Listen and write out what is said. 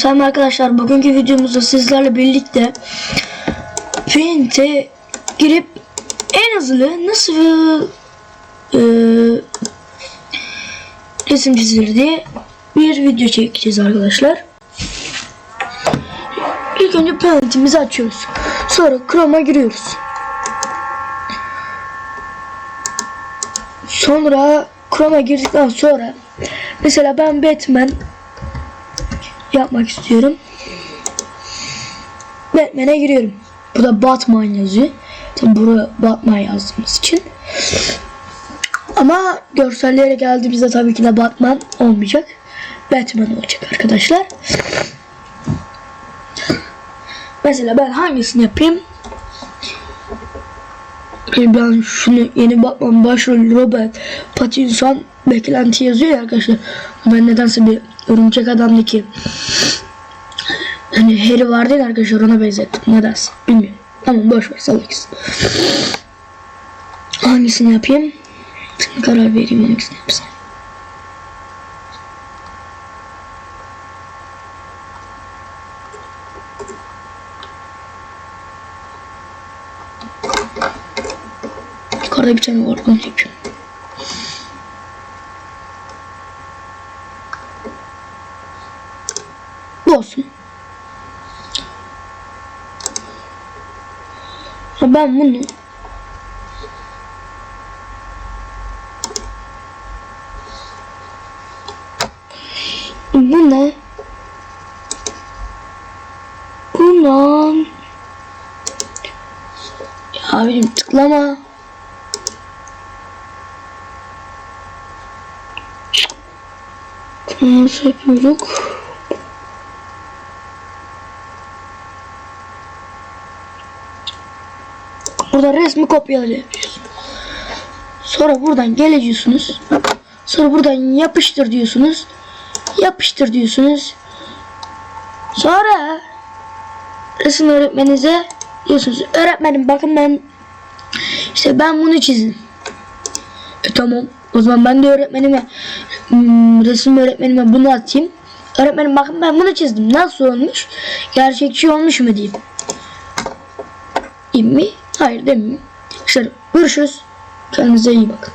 Selam arkadaşlar bugünkü videomuzda sizlerle birlikte Paint'e girip en hızlı nasıl e, resim çizilir diye bir video çekeceğiz arkadaşlar. İlk önce Paint'imizi açıyoruz. Sonra Chrome'a giriyoruz. Sonra Chrome'a girdikten sonra mesela ben Batman yapmak istiyorum. Batman'e giriyorum. Burada Batman yazıyor. Tabi buraya Batman yazdığımız için. Ama görsellere geldiğimizde tabii ki de Batman olmayacak. Batman olacak arkadaşlar. Mesela ben hangisini yapayım? E, Ben şunu yeni Batman başrol Robert Pattinson beklenti yazıyor ya arkadaşlar. Ben nedense bir örümcek adamdaki hani Harry vardı ya arkadaşlar ona benzettim. Nedense bilmiyorum. Tamam boş ver salak gitsin. Hangisini yapayım? Karar vereyim hangisini yapsam. Yukarıda bir tane var onu yapıyorum. Bu olsun. Ben bunu Bu ne? Bu. Ya abicim tıklama. Nasıl yapıyorduk? Burada resmi kopyalayabiliyorsunuz. Sonra buradan geleceksiniz. Sonra buradan yapıştır diyorsunuz. Yapıştır diyorsunuz. Sonra resim öğretmenize diyorsunuz. Öğretmenim bakın ben işte ben bunu çizdim. E tamam. O zaman ben de öğretmenime hmm, resim öğretmenime bunu atayım. Öğretmenim bakın ben bunu çizdim. Nasıl olmuş? Gerçekçi olmuş mu diyeyim. Diyeyim mi? Hayır demeyeyim. İşte görüşürüz. Kendinize iyi bakın.